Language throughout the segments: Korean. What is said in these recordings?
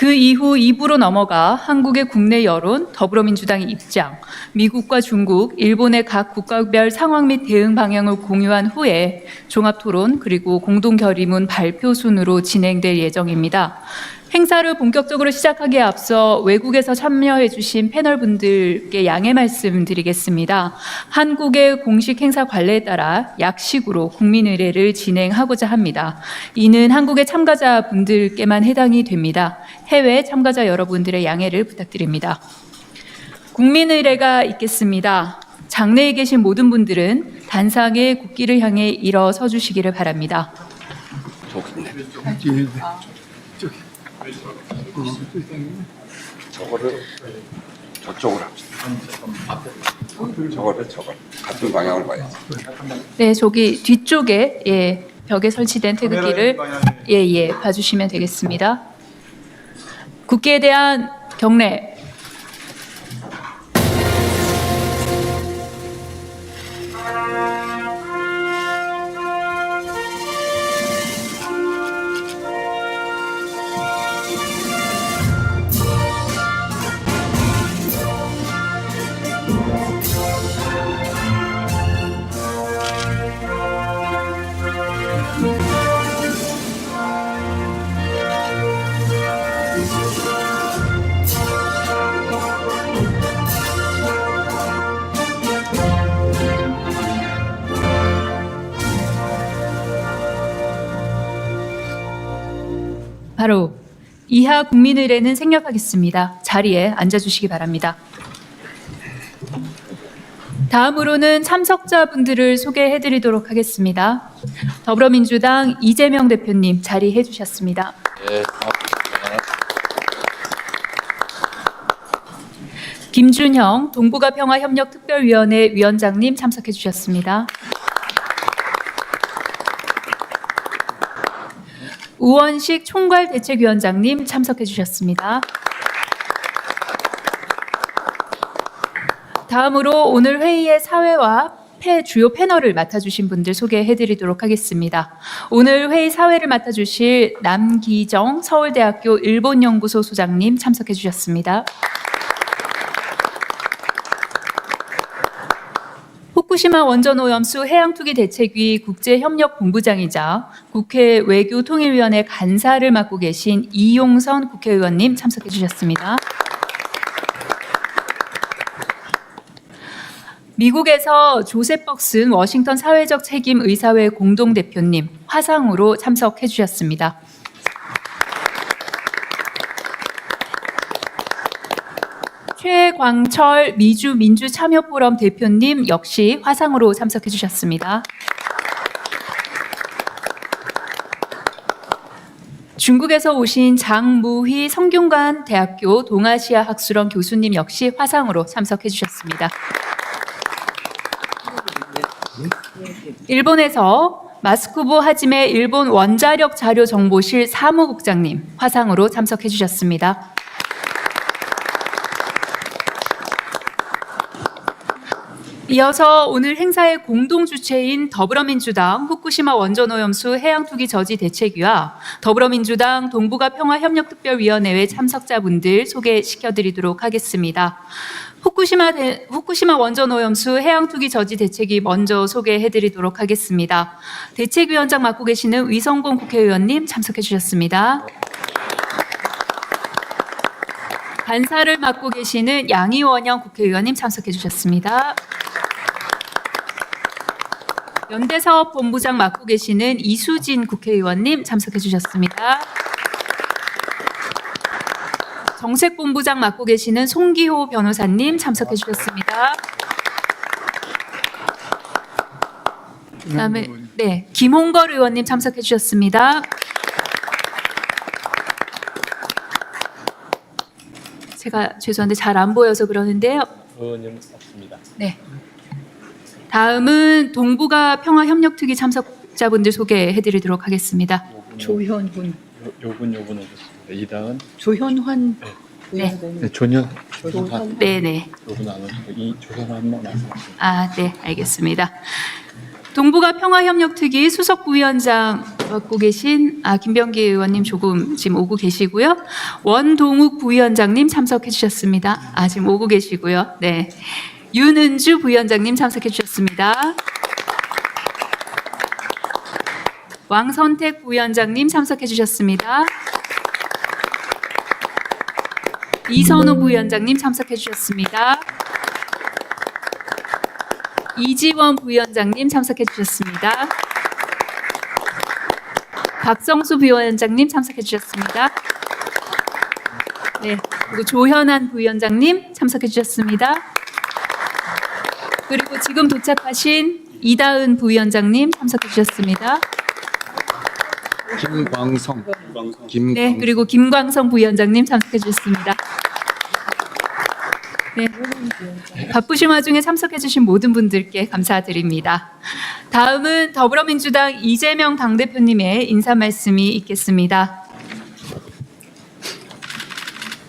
그 이후 2부로 넘어가 한국의 국내 여론, 더불어민주당의 입장, 미국과 중국, 일본의 각 국가별 상황 및 대응 방향을 공유한 후에 종합 토론 그리고 공동 결의문 발표 순으로 진행될 예정입니다. 행사를 본격적으로 시작하기에 앞서 외국에서 참여해 주신 패널 분들께 양해 말씀드리겠습니다. 한국의 공식 행사 관례에 따라 약식으로 국민의례를 진행하고자 합니다. 이는 한국의 참가자 분들께만 해당이 됩니다. 해외 참가자 여러분들의 양해를 부탁드립니다. 국민의례가 있겠습니다. 장내에 계신 모든 분들은 단상에 국기를 향해 일어서 주시기를 바랍니다. 저기 저기 저 거를 저쪽으로 합시다. 저거를 저거 같은 방향으로 봐야지. 네, 저기 뒤쪽에 예, 벽에 설치된 태극기를 예, 예, 봐주시면 되겠습니다. 국기에 대한 경례. 바로 이하 국민의례는 생략하겠습니다. 자리에 앉아주시기 바랍니다. 다음으로는 참석자분들을 소개해드리도록 하겠습니다. 더불어민주당 이재명 대표님 자리해 주셨습니다. 네, 고맙습니다. 김준형 동북아 평화협력특별위원회 위원장님 참석해 주셨습니다. 우원식 총괄 대책위원장님 참석해 주셨습니다. 다음으로 오늘 회의의 사회와 패 주요 패널을 맡아주신 분들 소개해드리도록 하겠습니다. 오늘 회의 사회를 맡아주실 남기정 서울대학교 일본연구소 소장님 참석해 주셨습니다. 후쿠시마 원전 오염수 해양 투기 대책위 국제협력본부장이자 국회 외교통일위원회 간사를 맡고 계신 이용선 국회의원님 참석해 주셨습니다. 미국에서 조셉 벅슨 워싱턴 사회적 책임 의사회 공동 대표님 화상으로 참석해 주셨습니다. 최광철 미주 민주참여포럼 대표님 역시 화상으로 참석해 주셨습니다. 중국에서 오신 장무희 성균관 대학교 동아시아 학술원 교수님 역시 화상으로 참석해 주셨습니다. 일본에서 마스쿠보 하지메 일본 원자력 자료 정보실 사무국장님 화상으로 참석해 주셨습니다. 이어서 오늘 행사의 공동 주체인 더불어민주당 후쿠시마 원전 오염수 해양 투기 저지 대책위와 더불어민주당 동북아 평화협력특별위원회의 참석자분들 소개시켜드리도록 하겠습니다. 후쿠시마, 대- 후쿠시마 원전 오염수 해양 투기 저지 대책위 먼저 소개해드리도록 하겠습니다. 대책위원장 맡고 계시는 위성곤 국회의원님 참석해 주셨습니다. 간사를 맡고 계시는 양희원영 국회의원님 참석해 주셨습니다. 연대사업본부장 맡고 계시는 이수진 국회의원님 참석해 주셨습니다. 정책본부장 맡고 계시는 송기호 변호사님 참석해 주셨습니다. 그다음에 네 김홍걸 의원님 참석해 주셨습니다. 제가 죄송한데 잘 안 보여서 그러는데요. 의원님 없습니다. 네. 다음은 동북아 평화협력특위 참석자분들 소개해드리도록 하겠습니다. 조현훈, 요, 요분 요분 오셨습니다. 이다은, 조현환 네. 네, 조년, 조현환 네네. 요분 안 오시고 이 조현환만 말씀하십니다. 아, 네, 알겠습니다. 동북아 평화협력특위 수석 부위원장 받고 계신 아 김병기 의원님 조금 지금 오고 계시고요. 원동욱 부위원장님 참석해 주셨습니다. 아 지금 오고 계시고요. 네. 윤은주 부위원장님 참석해 주셨습니다. 왕선택 부위원장님 참석해 주셨습니다. 이선우 부위원장님 참석해 주셨습니다. 이지원 부위원장님 참석해 주셨습니다. 박성수 부위원장님 참석해 주셨습니다. 네, 그리고 조현안 부위원장님 참석해 주셨습니다. 지금 도착하신 이다은 부위원장님 참석해 주셨습니다. 김광성. 김. 네, 그리고 김광성 부위원장님 참석해 주셨습니다. 네, 바쁘신 와중에 참석해 주신 모든 분들께 감사드립니다. 다음은 더불어민주당 이재명 당대표님의 인사 말씀이 있겠습니다.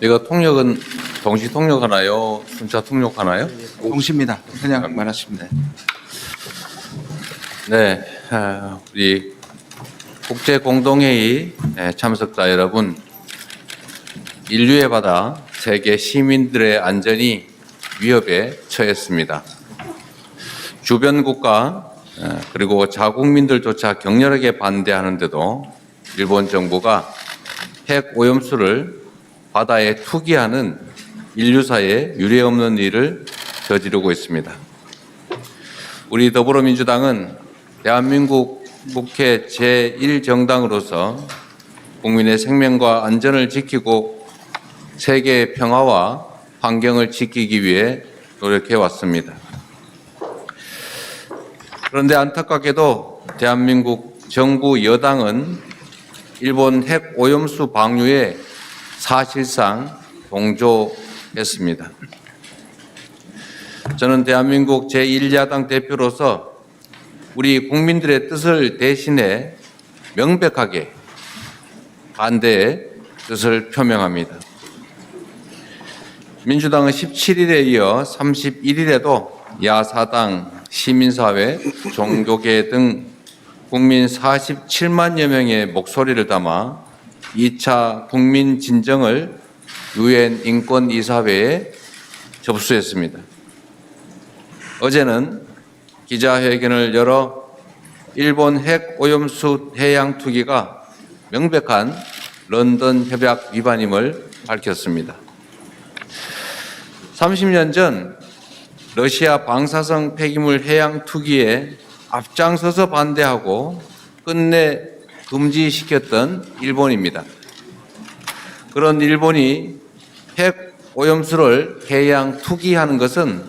이거 통역은 동시 통역하나요? 순차 통역하나요? 동시입니다. 그냥 말하시면 돼. 네, 아, 우리 국제 공동회의 네, 참석자 여러분, 인류의 바다, 세계 시민들의 안전이 위협에 처했습니다. 주변 국가 어, 그리고 자국민들조차 격렬하게 반대하는데도 일본 정부가 핵 오염수를 바다에 투기하는 인류사에 유례없는 일을 저지르고 있습니다. 우리 더불어민주당은 대한민국 국회 제1정당으로서 국민의 생명과 안전을 지키고 세계의 평화와 환경을 지키기 위해 노력해 왔습니다. 그런데 안타깝게도 대한민국 정부 여당은 일본 핵 오염수 방류에 사실상 동조 했습니다. 저는 대한민국 제1야당 대표로서 우리 국민들의 뜻을 대신해 명백하게 반대의 뜻을 표명합니다. 민주당은 17일에 이어 31일에도 야사당, 시민사회, 종교계 등 국민 47만여 명의 목소리를 담아 2차 국민 진정을 유엔 인권 이사회에 접수했습니다. 어제는 기자회견을 열어 일본 핵 오염수 해양 투기가 명백한 런던 협약 위반임을 밝혔습니다. 30년 전 러시아 방사성 폐기물 해양 투기에 앞장서서 반대하고 끝내 금지시켰던 일본입니다. 그런 일본이 핵 오염수를 해양 투기하는 것은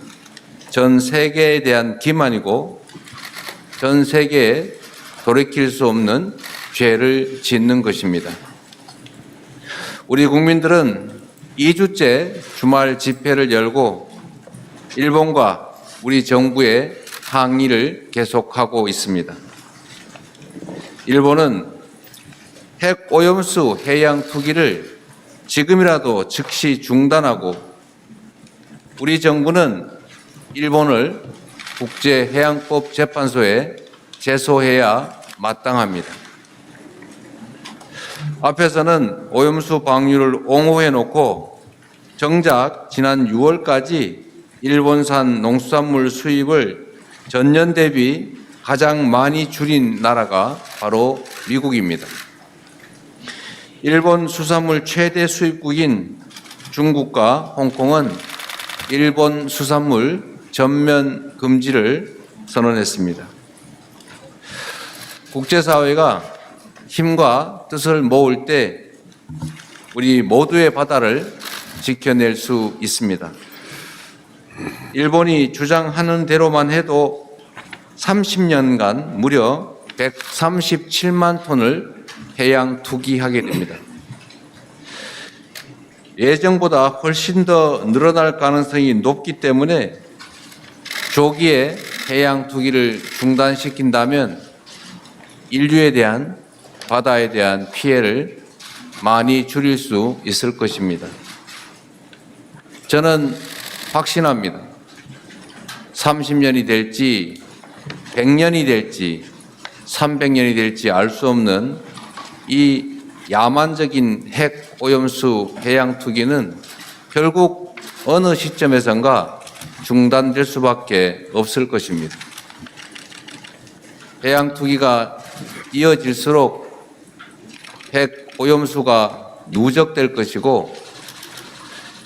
전 세계에 대한 기만이고 전 세계에 돌이킬 수 없는 죄를 짓는 것입니다. 우리 국민들은 2주째 주말 집회를 열고 일본과 우리 정부의 항의를 계속하고 있습니다. 일본은 핵 오염수 해양 투기를 지금이라도 즉시 중단하고 우리 정부는 일본을 국제해양법 재판소에 제소해야 마땅합니다. 앞에서는 오염수 방류를 옹호해 놓고 정작 지난 6월까지 일본산 농수산물 수입을 전년 대비 가장 많이 줄인 나라가 바로 미국입니다. 일본 수산물 최대 수입국인 중국과 홍콩은 일본 수산물 전면 금지를 선언했습니다. 국제사회가 힘과 뜻을 모을 때 우리 모두의 바다를 지켜낼 수 있습니다. 일본이 주장하는 대로만 해도 30년간 무려 137만 톤을 해양 투기하게 됩니다. 예정보다 훨씬 더 늘어날 가능성이 높기 때문에 조기에 해양 투기를 중단시킨다면 인류에 대한 바다에 대한 피해를 많이 줄일 수 있을 것입니다. 저는 확신합니다. 30년이 될지 100년이 될지 300년이 될지 알 수 없는 이 야만적인 핵 오염수 해양 투기는 결국 어느 시점에선가 중단될 수밖에 없을 것입니다. 해양 투기가 이어질수록 핵 오염수가 누적될 것이고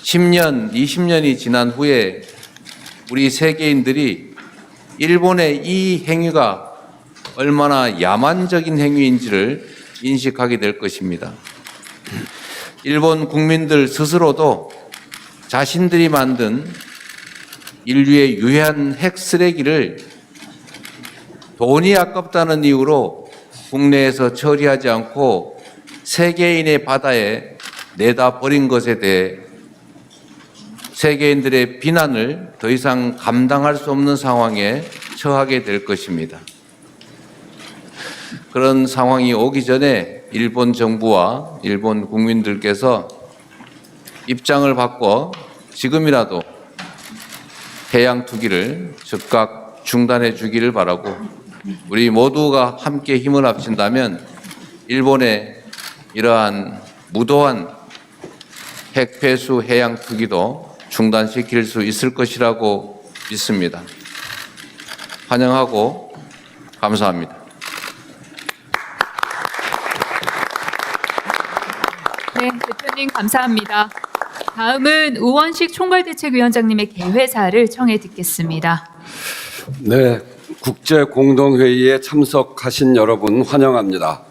10년, 20년이 지난 후에 우리 세계인들이 일본의 이 행위가 얼마나 야만적인 행위인지를 인식하게 될 것입니다. 일본 국민들 스스로도 자신들이 만든 인류의 유해한 핵 쓰레기를 돈이 아깝다는 이유로 국내에서 처리하지 않고 세계인의 바다에 내다 버린 것에 대해 세계인들의 비난을 더 이상 감당할 수 없는 상황에 처하게 될 것입니다. 그런 상황이 오기 전에 일본 정부와 일본 국민들께서 입장을 바꿔 지금이라도 해양 투기를 즉각 중단해 주기를 바라고 우리 모두가 함께 힘을 합친다면 일본의 이러한 무도한 핵폐수 해양 투기도 중단시킬 수 있을 것이라고 믿습니다. 환영하고 감사합니다. 네, 대표님 감사합니다. 다음은 우원식 총괄대책위원장님의 개회사를 청해 듣겠습니다. 네, 국제 공동회의에 참석하신 여러분 환영합니다.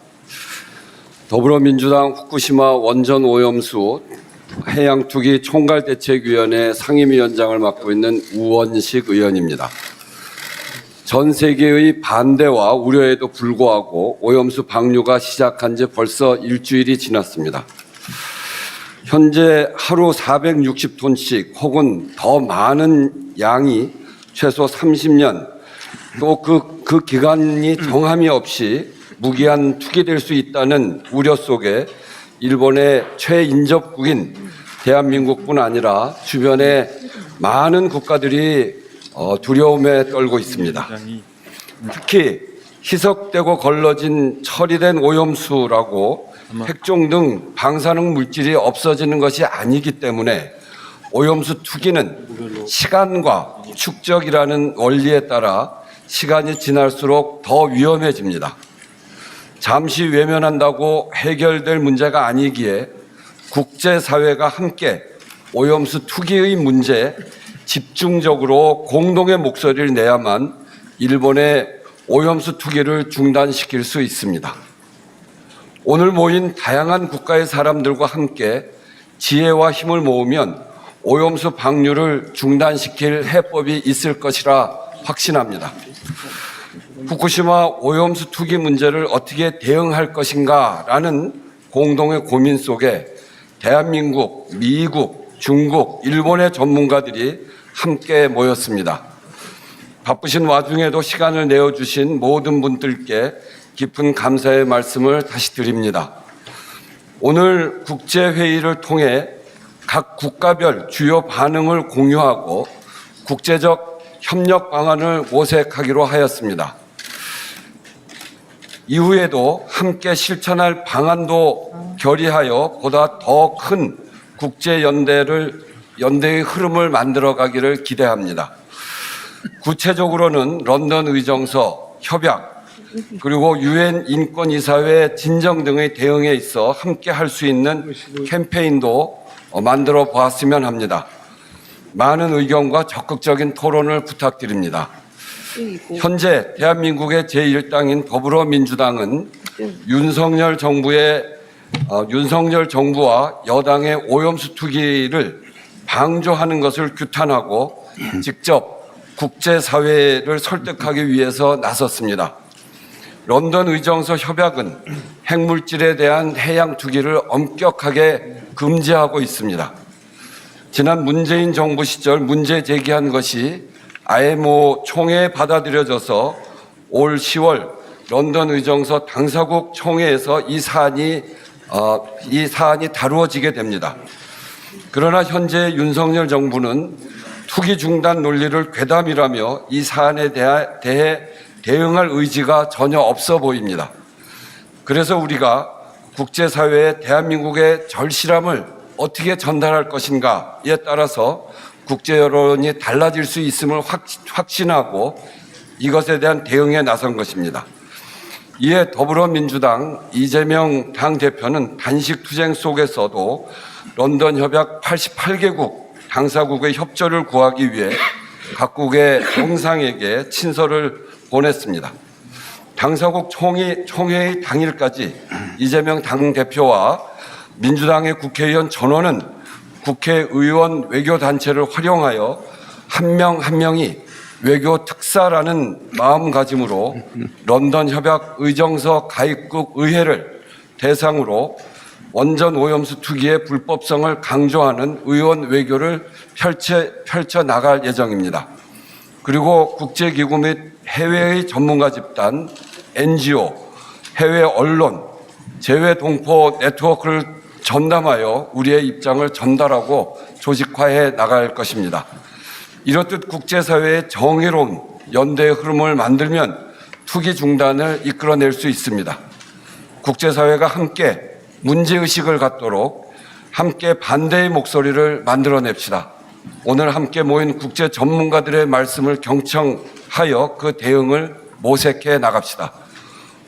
더불어민주당 후쿠시마 원전 오염수 해양 투기 총괄 대책위원회 상임위원장을 맡고 있는 우원식 의원입니다. 전 세계의 반대와 우려에도 불구하고 오염수 방류가 시작한 지 벌써 일주일이 지났습니다. 현재 하루 460톤씩 혹은 더 많은 양이 최소 30년 또그 그 기간이 정함이 없이 무기한 투기될 수 있다는 우려 속에 일본의 최인접국인 대한민국뿐 아니라 주변의 많은 국가들이 어, 두려움에 떨고 있습니다. 특히 희석되고 걸러진 처리된 오염수라고 핵종 등 방사능 물질이 없어지는 것이 아니기 때문에 오염수 투기는 시간과 축적이라는 원리에 따라 시간이 지날수록 더 위험해집니다. 잠시 외면한다고 해결될 문제가 아니기에 국제사회가 함께 오염수 투기의 문제 집중적으로 공동의 목소리를 내야만 일본의 오염수 투기를 중단시킬 수 있습니다. 오늘 모인 다양한 국가의 사람들과 함께 지혜와 힘을 모으면 오염수 방류를 중단시킬 해법이 있을 것이라 확신합니다. 후쿠시마 오염수 투기 문제를 어떻게 대응할 것인가라는 공동의 고민 속에 대한민국, 미국, 중국, 일본의 전문가들이 함께 모였습니다. 바쁘신 와중에도 시간을 내어주신 모든 분들께 깊은 감사의 말씀을 다시 드립니다. 오늘 국제회의를 통해 각 국가별 주요 반응을 공유하고 국제적 협력 방안을 모색하기로 하였습니다. 이후에도 함께 실천할 방안도 결의하여 보다 더 큰 국제 연대를 연대의 흐름을 만들어 가기를 기대합니다. 구체적으로는 런던 의정서, 협약, 그리고 유엔 인권 이사회 진정 등의 대응에 있어 함께 할 수 있는 캠페인도 어, 만들어 보았으면 합니다. 많은 의견과 적극적인 토론을 부탁드립니다. 현재 대한민국의 제1당인 더불어민주당은 윤석열 정부의 어, 윤석열 정부와 여당의 오염수 투기를 방조하는 것을 규탄하고 직접 국제사회를 설득하기 위해서 나섰습니다. 런던 의정서 협약은 핵물질에 대한 해양 투기를 엄격하게 금지하고 있습니다. 지난 문재인 정부 시절 문제 제기한 것이 IMO 총회에 받아들여져서 올 10월 런던 의정서 당사국 총회에서 이 사안이 어, 이 사안이 다루어지게 됩니다. 그러나 현재 윤석열 정부는 투기 중단 논리를 괴담이라며 이 사안에 대하- 대해 대응할 의지가 전혀 없어 보입니다. 그래서 우리가 국제사회에 대한민국의 절실함을 어떻게 전달할 것인가에 따라서 국제 여론이 달라질 수 있음을 확, 확신하고 이것에 대한 대응에 나선 것입니다. 이에 더불어민주당 이재명 당대표는 단식 투쟁 속에서도 런던 협약 88개국 당사국의 협조를 구하기 위해 각국의 정상에게 친서를 보냈습니다. 당사국 총회, 총회의 당일까지 이재명 당대표와 민주당의 국회의원 전원은 국회의원 외교단체를 활용하여 한명한 명이 외교 특사라는 마음가짐으로 런던 협약 의정서 가입국 의회를 대상으로 원전 오염수 투기의 불법성을 강조하는 의원 외교를 펼쳐, 펼쳐 나갈 예정입니다. 그리고 국제기구 및 해외의 전문가 집단, NGO, 해외 언론, 재외 동포 네트워크를 전담하여 우리의 입장을 전달하고 조직화해 나갈 것입니다. 이렇듯 국제사회의 정의로운 연대의 흐름을 만들면 투기 중단을 이끌어낼 수 있습니다. 국제사회가 함께 문제의식을 갖도록 함께 반대의 목소리를 만들어냅시다. 오늘 함께 모인 국제 전문가들의 말씀을 경청하여 그 대응을 모색해 나갑시다.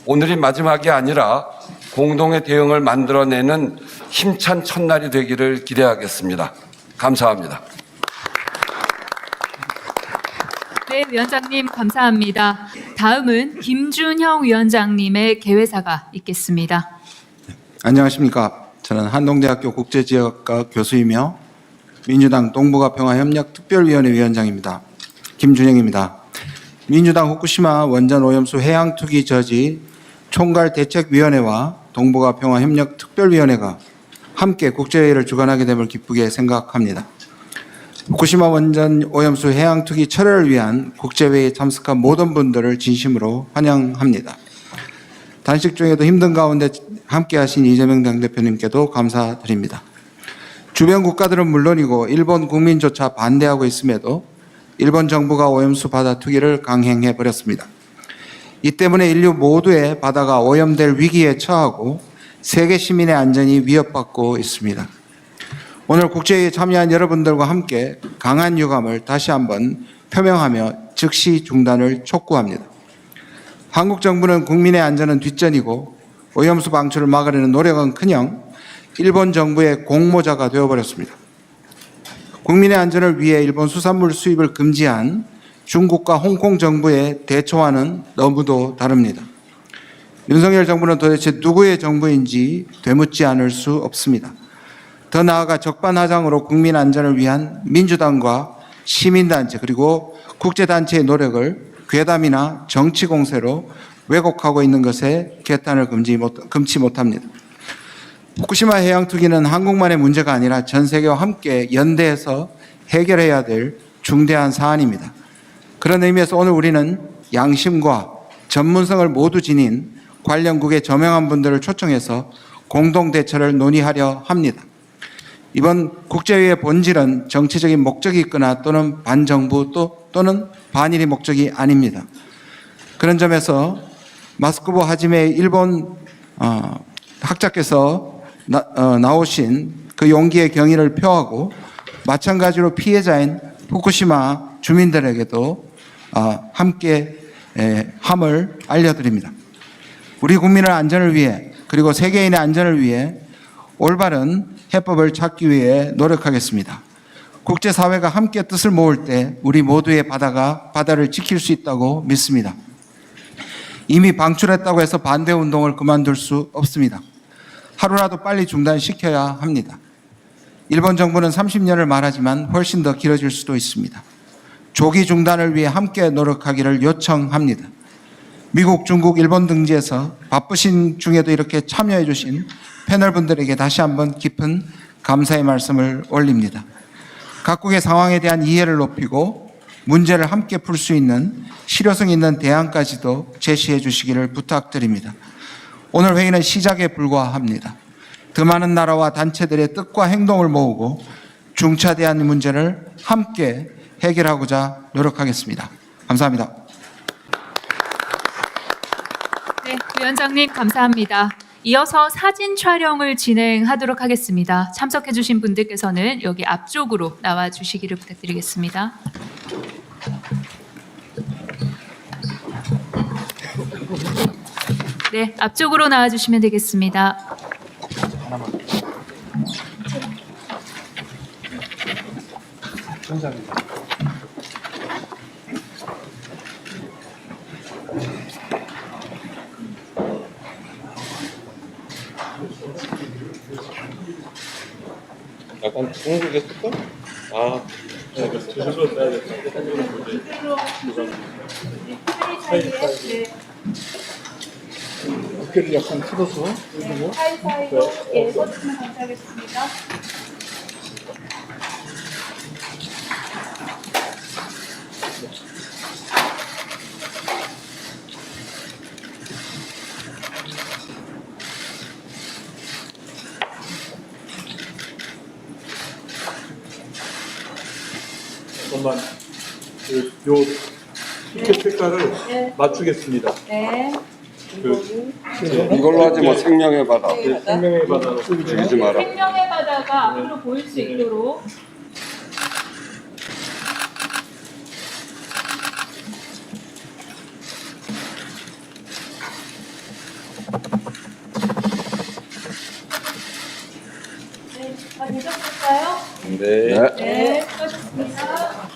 오늘이 마지막이 아니라 공동의 대응을 만들어내는 힘찬 첫날이 되기를 기대하겠습니다. 감사합니다. 네, 위원장님 감사합니다. 다음은 김준형 위원장님의 개회사가 있겠습니다. 안녕하십니까. 저는 한동대학교 국제지역과 교수이며 민주당 동북아 평화협력 특별위원회 위원장입니다. 김준영입니다. 민주당 후쿠시마 원전 오염수 해양 투기 저지 총괄 대책위원회와 동북아 평화협력 특별위원회가 함께 국제회의를 주관하게 됨을 기쁘게 생각합니다. 후쿠시마 원전 오염수 해양 투기 철회를 위한 국제회의에 참석한 모든 분들을 진심으로 환영합니다. 단식 중에도 힘든 가운데 함께하신 이재명 당대표님께도 감사드립니다. 주변 국가들은 물론이고 일본 국민조차 반대하고 있음에도 일본 정부가 오염수 바다 투기를 강행해 버렸습니다. 이 때문에 인류 모두의 바다가 오염될 위기에 처하고 세계 시민의 안전이 위협받고 있습니다. 오늘 국제회의에 참여한 여러분들과 함께 강한 유감을 다시 한번 표명하며 즉시 중단을 촉구합니다. 한국 정부는 국민의 안전은 뒷전이고 오염수 방출을 막으려는 노력은 커녕 일본 정부의 공모자가 되어버렸습니다. 국민의 안전을 위해 일본 수산물 수입을 금지한 중국과 홍콩 정부의 대처와는 너무도 다릅니다. 윤석열 정부는 도대체 누구의 정부인지 되묻지 않을 수 없습니다. 더 나아가 적반하장으로 국민 안전을 위한 민주당과 시민단체 그리고 국제단체의 노력을 괴담이나 정치 공세로 왜곡하고 있는 것에 개탄을 금지 못, 금치 못합니다. 후쿠시마 해양 투기는 한국만의 문제가 아니라 전 세계와 함께 연대해서 해결해야 될 중대한 사안입니다. 그런 의미에서 오늘 우리는 양심과 전문성을 모두 지닌 관련국의 저명한 분들을 초청해서 공동 대처를 논의하려 합니다. 이번 국제회의의 본질은 정치적인 목적이 있거나 또는 반정부 또, 또는 반일의 목적이 아닙니다. 그런 점에서 마스크보 하지메 일본 어, 학자께서 나, 어, 나오신 그 용기의 경의를 표하고 마찬가지로 피해자인 후쿠시마 주민들에게도 어, 함께 에, 함을 알려드립니다. 우리 국민의 안전을 위해 그리고 세계인의 안전을 위해 올바른 해법을 찾기 위해 노력하겠습니다. 국제사회가 함께 뜻을 모을 때 우리 모두의 바다가 바다를 지킬 수 있다고 믿습니다. 이미 방출했다고 해서 반대 운동을 그만둘 수 없습니다. 하루라도 빨리 중단시켜야 합니다. 일본 정부는 30년을 말하지만 훨씬 더 길어질 수도 있습니다. 조기 중단을 위해 함께 노력하기를 요청합니다. 미국, 중국, 일본 등지에서 바쁘신 중에도 이렇게 참여해 주신 패널 분들에게 다시 한번 깊은 감사의 말씀을 올립니다. 각국의 상황에 대한 이해를 높이고 문제를 함께 풀 수 있는 실효성 있는 대안까지도 제시해 주시기를 부탁드립니다. 오늘 회의는 시작에 불과합니다. 더 많은 나라와 단체들의 뜻과 행동을 모으고 중차 대한 문제를 함께 해결하고자 노력하겠습니다. 감사합니다. 위원장님 감사합니다. 이어서 사진 촬영을 진행하도록 하겠습니다. 참석해 주신 분들께서는 여기 앞쪽으로 나와 주시기를 부탁드리겠습니다. 네, 앞쪽으로 나와주시면 되겠습니다. 약간 중국했을까? 아, 저절로 따야겠다. 어깨를 약간 틀어서 그리고 사이사이로 예, 감사하겠습니다. 잠깐만 그, 요 티켓 색깔을 맞추겠습니다. 네. 그 이걸로 하지 뭐 생명의 바다. 생명의 바다로 죽이지 마라. 생명의 바다가 앞으로 보일 수 있도록 네, 다 되셨을까요? 네. 네. 네, 수고하셨습니다.